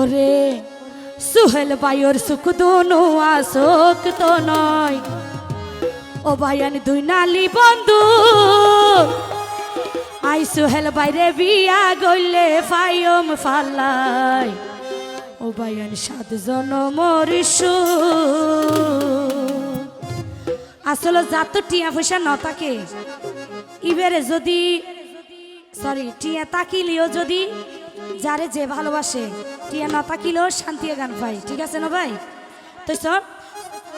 ওরে, সুহেল ভাইয়ের সুখ দোনো, আসক তো নয়। ও ভাইয়ান দুই নালি বন্ধু, আই সুহেল বাইরে বিয়া গইলে ফাইম ফাল্লাই ও ভাইয়ান সাত জনমর আসলে যাত টিয়া পয়সা ন থাকে, ইবেরে যদি সরি টিয়া তাকিলেও যদি যারে যে ভালোবাসে, টিয়া না থাকিলেও শান্তি গান পাই ঠিক আছে না ভাই? তো সব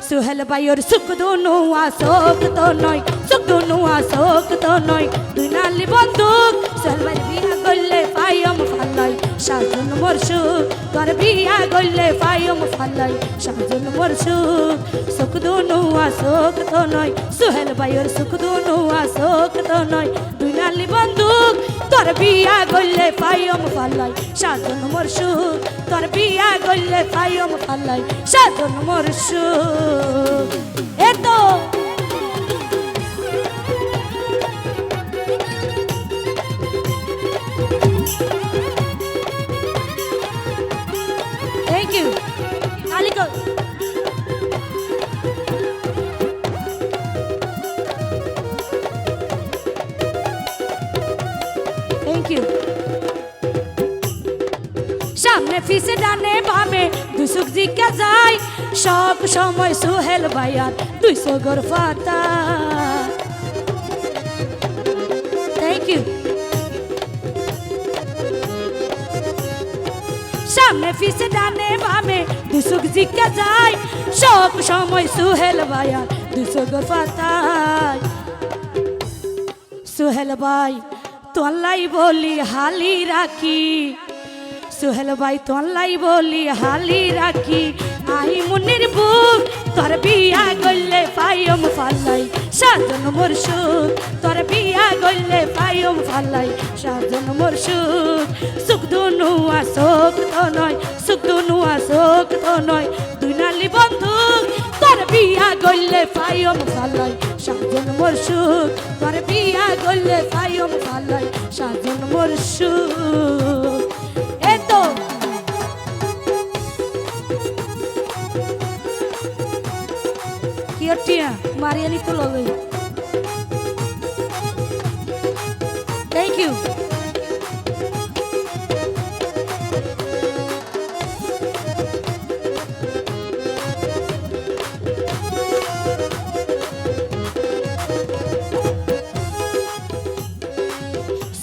সুহেল ভাইয়ের সুখ দোনো আসক তো নয়, সুখ দোনো আসক তো নয়। দুই নালি বন্দুক ভাই বিয়া করলে পাইম ফাল্লাই সাজন মোর সুখ তোর বিয়া করলে পাইম ফাল্লাই সাজন মোর সুখ দোনো আসক তো নয় সুহেল ভাইয়ের সুখ দোনো আসক তো নয় দুই নালি বন্দুক, তোর বিয়া করলে পাইম ফাল্লাই সাজন মোর সুখ তোর বিয়া করলে পাইম ফাল্লাই সাজন মোর সুখ এতো সামনে ফিসে ডানে বামে দুসুক জিকা যায়। সব সময় সুহেল ভাইয়ার দুইশো গর ফাতা। থ্যাংক ইউ সামনে ফিসে ডানে বামে দুসুক জিকা যায়। সব সময় সুহেল ভাইয়ার দুইশো গর ফাতায় সুহেল ভাই তোলাই বলি হালি রাখি। সুহেল ভাই তোলাই বলি হালি রাখি আই মুনির বুক, তোর বিয়া গল্লে পাইম ফাল্লাই সাজন মোর সুখ, তোর বিয়া গল্লে পাইম ফাল্লাই সাজন মোর সুখ সুখ দুনু আসক তো নয়, সুখ দুনু আসক তো নয়। দুই নালি বন্ধুক, তোর বিয়া গল্লে পাইম ফাল্লাই সাজন মোর সুখ, তোর বিয়া গল্লে পাইম ফাল্লাই সাজন মোর সুখ। কিয়টিয়া মারিয়ানি তো লগে থ্যাংক ইউ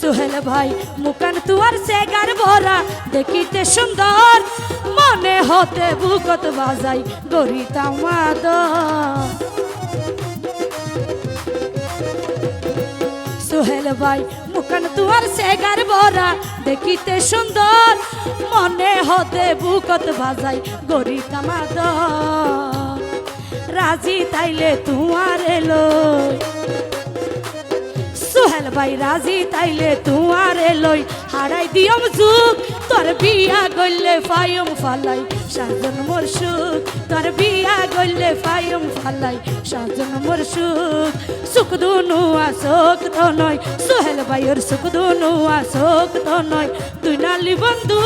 সোহেল ভাই। মুকান তুয়ার সেগার ভরা, দেখিতে সুন্দর। মনে হতে বুকত বাজাই, গরিতা মাদ সোহেল ভাই, মুকান তুয়ার সেগার ভরা, দেখিতে সুন্দর। মনে হতে বুকত বাজাই, গরিতা মাদ রাজি তাইলে তুয়ার এলো। সোহেল ভাই রাজি তাইলে তুয়ার লই হারাই দিয়ম যুগ। তোর বিয়া গইলে ফায়ম ফালাই, সাজন মোর সুখ তোর বিয়া গইলে ফায়ম ফালাই, সাজন মোর সুখ দুনু আসক তো নয়, সোহেল ভাইয়ের সুখ দুনু আসক তো নয়। তুই নালি বন্ধু,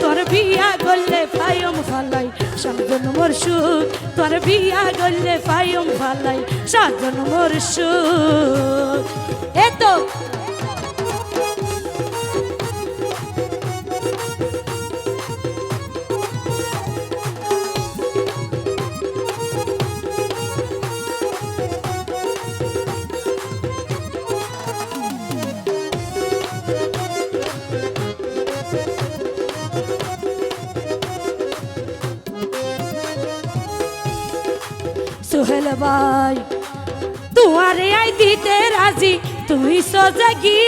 তোর বিয়া গইলে ফায়ম ফালাই, সাজন মোর সুখ তোর বিয়া গইলে ফায়ম ফালাই, সাজন মোর সুখ এতো সোহেল ভাই। তোমারে আই দিতে রাজি, তুই সজাগি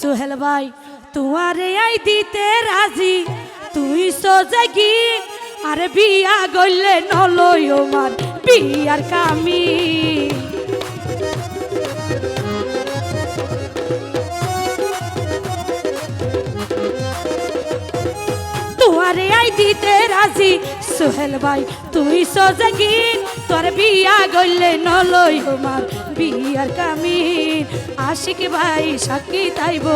সোহেল ভাই তোমারে আই দিতে রাজি, তুই সজাগি। আরে বিয়া গলে নলয় মার, বিয়ার কামি তুয়ারে আই দিতে রাজি। সোহেল ভাই, তুই সজাগিন তোর বিয়া গইলে নলই আমার বিয়ার কামিন। আশিক ভাই, সাক্ষী তাইব।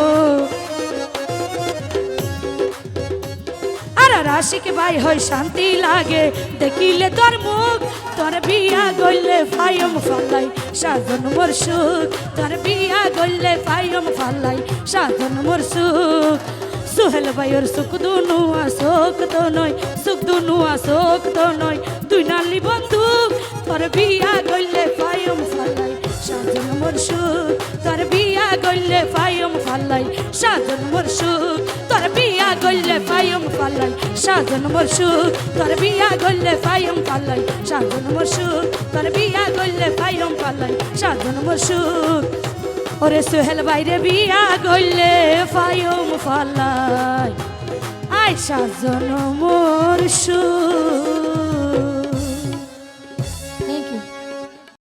সারা রাশিক ভাই হয় শান্তি লাগে, দেখিলে তোর মুখ। তোর বিয়া গইলে ফাইম ফাল্লাই সাজন মোর সুখ। তোর বিয়া গইলে ফাইম ফাল্লাই সাজন মোর সুখ। সুহেল ভাইয়ের সুখ দুনুয়া শোক তো নয়, সুখ দুনুয়া শোক তো নয়। তুই নালি বন্ধুক তোর বিয়া গইলে ফাইম ফাল্লাই সাজন মোর সুখ, তোর বিয়া গইলে ফাইম ফাল্লাই সাজন মোর সুখ, তোর বিয়া গইলে ফাইম ফাল্লাই সাজন মোর সুখ, তোর বিয়া গইলে ফাইম ফাল্লাই সাজন মোর সুখ, তোর বিয়া গইলে ফাইম ফাল্লাই সাজন মোর সুখ। ওরে সোহেল বাইরে বিয়া গইলে ফাইম ফাল্লাই আয়সা জনমর সুর